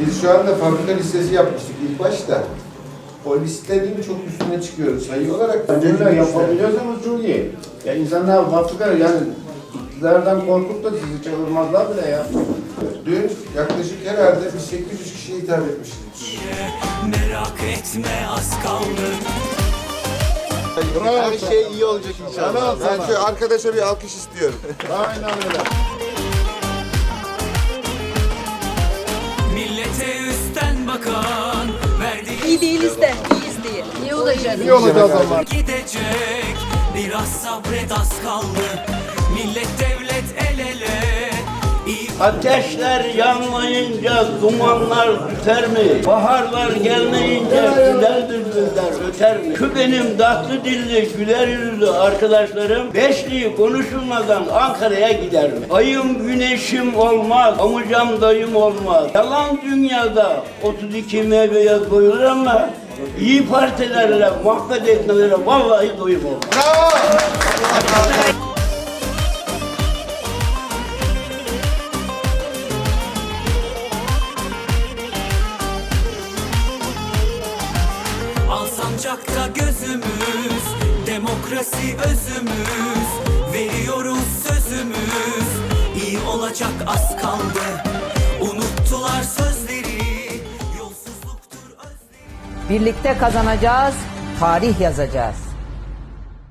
Biz şu anda fabrika listesi yapmıştık ilk başta. O listenin çok üstüne çıkıyoruz sayı olarak. Öyle yapabiliyorsanız çok iyi. Ya insanlar fabrika yani iktidardan korkup da sizi çağırmazlar bile ya. Dün yaklaşık herhalde biz 800 kişiye hitap etmiştik. Merak etme az kaldı Her şey iyi olacak inşallah. Ben şu arkadaşa bir alkış istiyorum. Aynen öyle. Bakan Verdiği İyi değiliz de iyiyiz diye. İyi olacağız. İyi olacağız ama. gidecek Biraz sabret az kaldı Millet devlet el ele İyi Ateşler yanmayınca dumanlar tüter mi? Baharlar gelmeyince öter mi? Şu benim tatlı dilli güler yüzlü arkadaşlarım Beşliği konuşulmadan Ankara'ya gider mi? Ayım güneşim olmaz, amucam dayım olmaz. Yalan dünyada 32 meyveye doyulur ama iyi partilerle muhabbet etmelere vallahi doyum olmaz. Al sancakta gözümüz Demokrasi özümüz. Veriyoruz sözümüz İyi olacak az kaldı. Unuttular sözleri Yolsuzluktur özleri. Birlikte kazanacağız, tarih yazacağız.